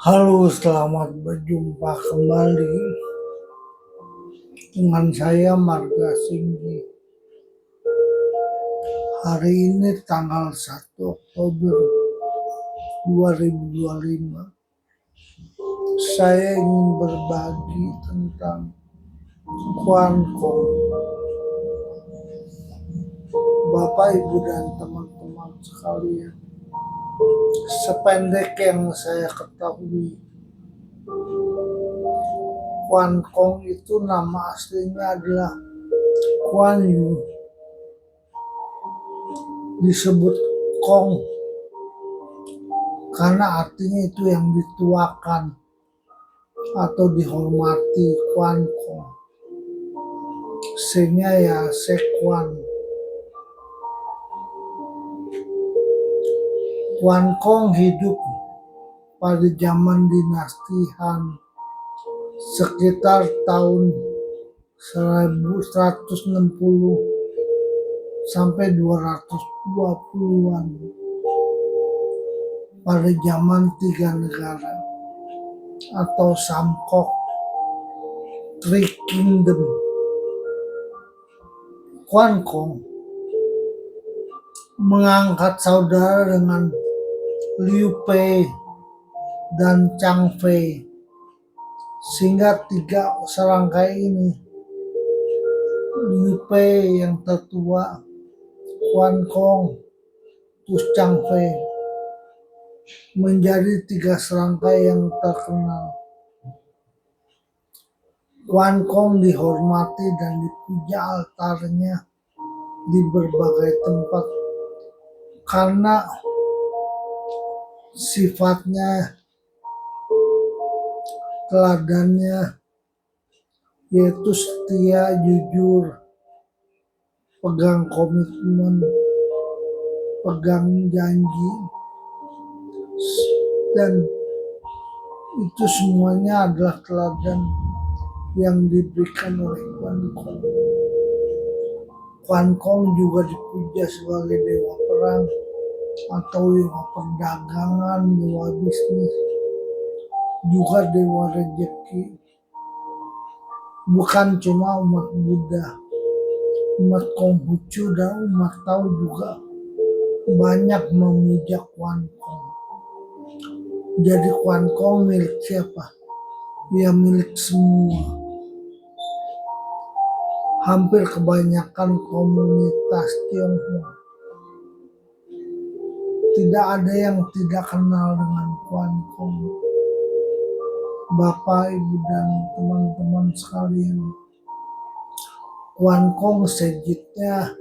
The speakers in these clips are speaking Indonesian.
Halo, selamat berjumpa kembali dengan saya Marga Singgi. Hari ini tanggal 1 Oktober 2025. Saya ingin berbagi tentang Kuankong. Bapak, Ibu, dan teman-teman sekalian, sependek yang saya ketahui, Kuan Kong itu nama aslinya adalah Kuan Yu. Disebut Kong karena artinya itu yang dituakan atau dihormati Kuan Kong. Sehingga ya Sekuan. Kuan Kong hidup pada zaman dinasti Han sekitar tahun 1160 sampai 220-an pada zaman tiga negara atau Samkok Three Kingdom. Kuan Kong mengangkat saudara dengan Liu Pei dan Chang Fei. Sehingga tiga serangkai ini Liu Pei yang tertua Kuan Kong terus Chang Fei menjadi tiga serangkai yang terkenal. Kuan Kong dihormati dan dipuja altarnya di berbagai tempat. Karena sifatnya, teladannya, yaitu setia, jujur, pegang komitmen, pegang janji, dan itu semuanya adalah teladan yang diberikan oleh Kuan Kong. Kuan Kong juga dipuja sebagai dewa perang atau dewa perdagangan, dewa bisnis, juga dewa rezeki. Bukan cuma umat Buddha, umat Konghucu dan umat Tao juga banyak memuja Kuan Kong. Jadi Kuan Kong milik siapa? Ya milik semua. Hampir kebanyakan komunitas Tionghoa tidak ada yang tidak kenal dengan Kuan Kong. Bapak, Ibu, dan teman-teman sekalian. Kuan Kong sejitnya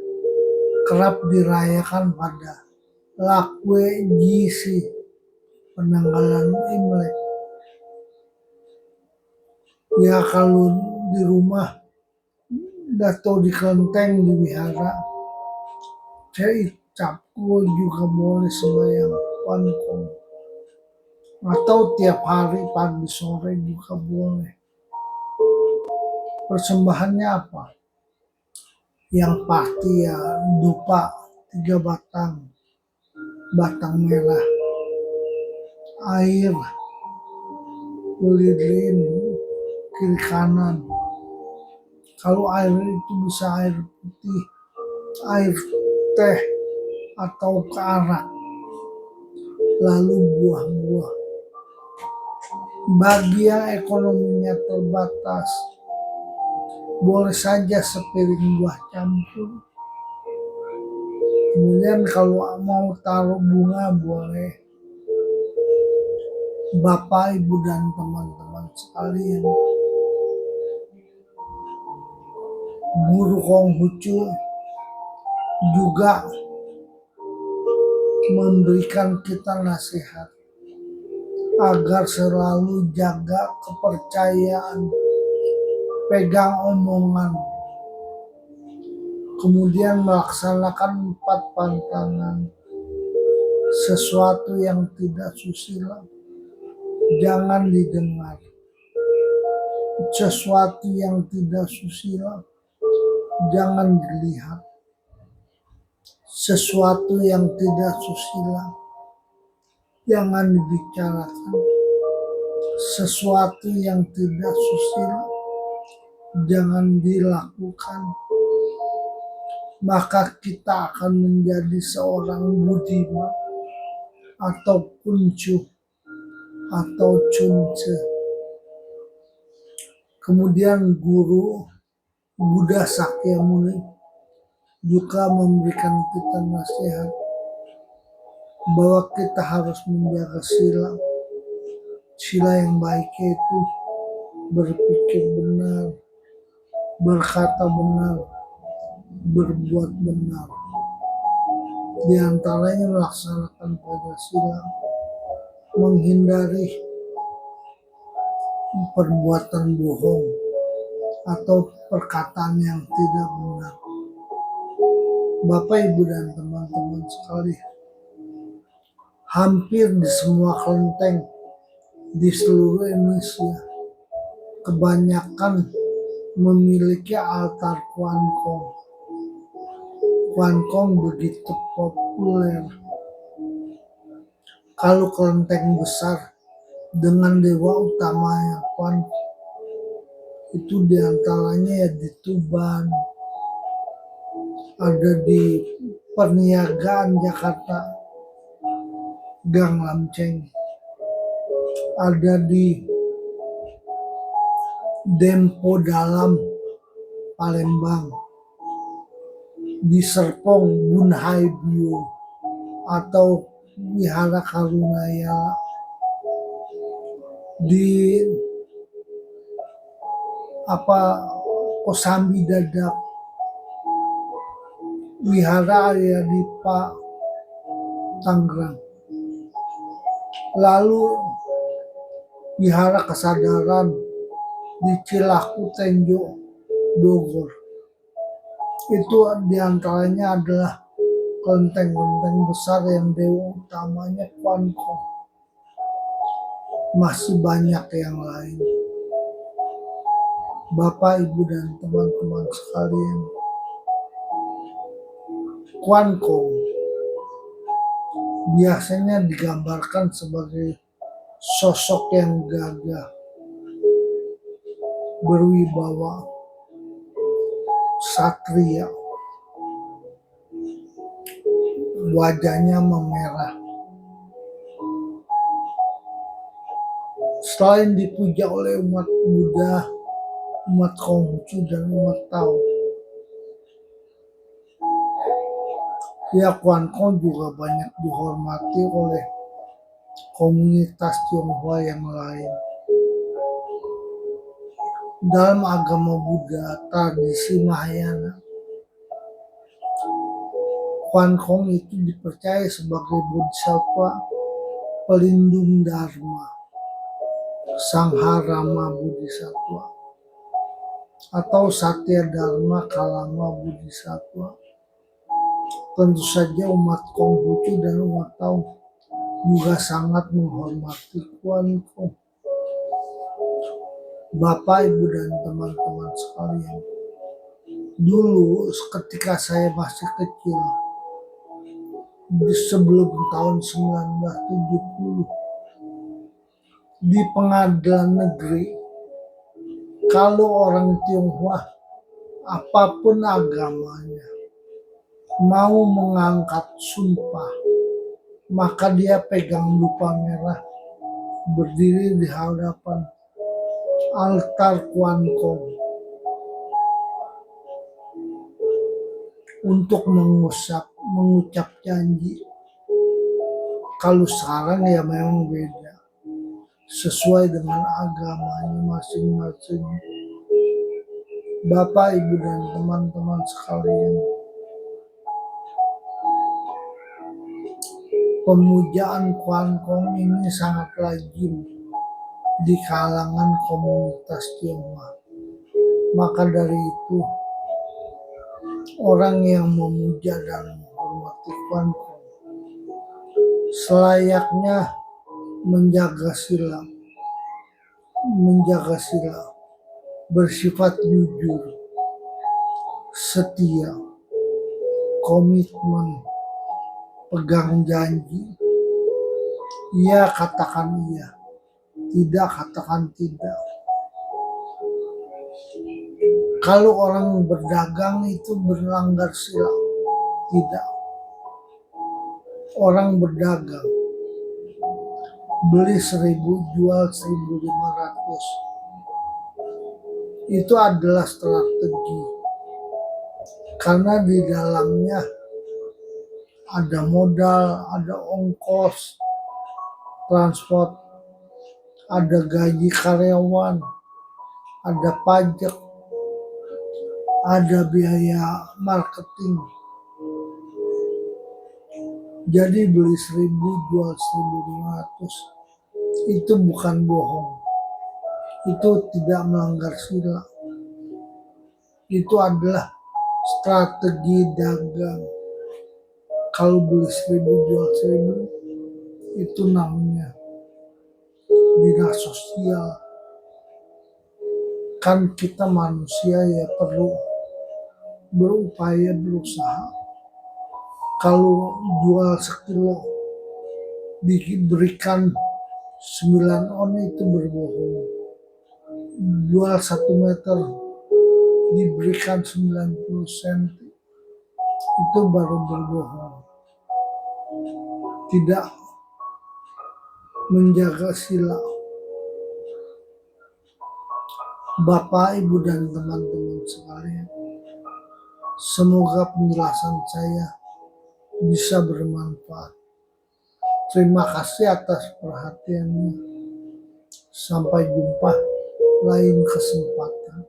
kerap dirayakan pada Lakwe Jisi, penanggalan Imlek. Ya kalau di rumah atau di kelenteng di wihara, saya gue juga boleh sembahyang Kong atau tiap hari pagi sore juga boleh persembahannya apa? Yang pasti ya dupa tiga batang. Batang merah. Air. Lilin kiri kanan. Kalau air itu bisa air putih air teh atau ke arah lalu buah-buah. Bagi yang ekonominya terbatas, boleh saja sepiring buah campur. Kemudian kalau mau taruh bunga boleh. Bapak, Ibu, dan teman-teman sekalian. Guru Konghucu juga memberikan kita nasihat agar selalu jaga kepercayaan, pegang omongan, kemudian melaksanakan empat pantangan, sesuatu yang tidak susila, jangan didengar, sesuatu yang tidak susila, jangan dilihat sesuatu yang tidak susila. Jangan dibicarakan. Sesuatu yang tidak susila jangan dilakukan. Maka kita akan menjadi seorang budiman atau kuncuh atau cunce. Kemudian guru Buddha Sakyamuni juga memberikan kita nasihat bahwa kita harus menjaga sila. Sila yang baik itu berpikir benar, berkata benar, berbuat benar. Di antaranya melaksanakan Pancasila, menghindari perbuatan bohong atau perkataan yang tidak benar. Bapak, Ibu, dan teman-teman sekalian, hampir di semua kelenteng di seluruh Indonesia, kebanyakan memiliki altar kuankong. Kuankong begitu populer. Kalau kelenteng besar dengan dewa utamanya Kuankong itu di antaranya ya di Tuban, ada di perniagaan Jakarta, Gang Lamceng, ada di Dempo Dalam Palembang, di Serpong Bunhai Bio atau Wihara Karunaya di apa Kosambi Dadap Wihara Arya Dipa Tangerang. Lalu Wihara Kesadaran di Cilaku Tenjo Bogor. Itu di antaranya adalah kelenteng-kelenteng besar yang dewa utamanya Kuankong masih banyak yang lain. Bapak, Ibu, dan teman-teman sekalian. Kuan Kong biasanya digambarkan sebagai sosok yang gagah, berwibawa, satria, wajahnya memerah. Selain dipuja oleh umat Buddha, umat Konghucu dan umat Tao. Ya Kuan Kong juga banyak dihormati oleh komunitas Tionghoa yang lain. Dalam agama Buddha, tradisi Mahayana, Kuan Kong itu dipercaya sebagai bodhisattva pelindung Dharma, Sangharama Bodhisattva atau Satya Dharma Kalama Bodhisattva. Tentu saja umat Konghucu dan umat Tao juga sangat menghormati Kuan Kong. Bapak, Ibu, dan teman-teman sekalian. Dulu ketika saya masih kecil, sebelum tahun 1970, di pengadilan negeri kalau orang Tionghoa apa pun agamanya mau mengangkat sumpah maka dia pegang lupa merah berdiri di hadapan altar Kuan Kong untuk mengusap mengucap janji kalau sekarang ya memang beda sesuai dengan agamanya masing-masing. Bapak, Ibu, dan teman-teman sekalian, pemujaan Kuan Kong ini sangat lazim di kalangan komunitas Tionghoa. Maka dari itu, orang yang memuja dan menghormati Kuan Kong selayaknya menjaga sila, menjaga sila, bersifat jujur, setia, komitmen, pegang janji. Ia katakan iya, Tidak, katakan tidak. Kalau orang berdagang itu berlanggar sila, tidak. Orang berdagang beli seribu jual seribu lima ratus itu adalah strategi karena di dalamnya ada modal, ada ongkos, transport, ada gaji karyawan, ada pajak, ada biaya marketing. Jadi beli seribu jual seribu lima ratus itu bukan bohong. Itu tidak melanggar sila. Itu adalah strategi dagang. Kalau beli seribu jual seribu itu namanya dinas sosial. Kan kita manusia ya perlu berupaya berusaha. Kalau jual sekilo diberikan 9 on itu berbohong. Jual satu meter diberikan 90 cm itu baru berbohong. Tidak menjaga sila. Bapak, Ibu, dan teman-teman sekalian, semoga penjelasan saya bisa bermanfaat. Terima kasih atas perhatiannya. Sampai jumpa lain kesempatan.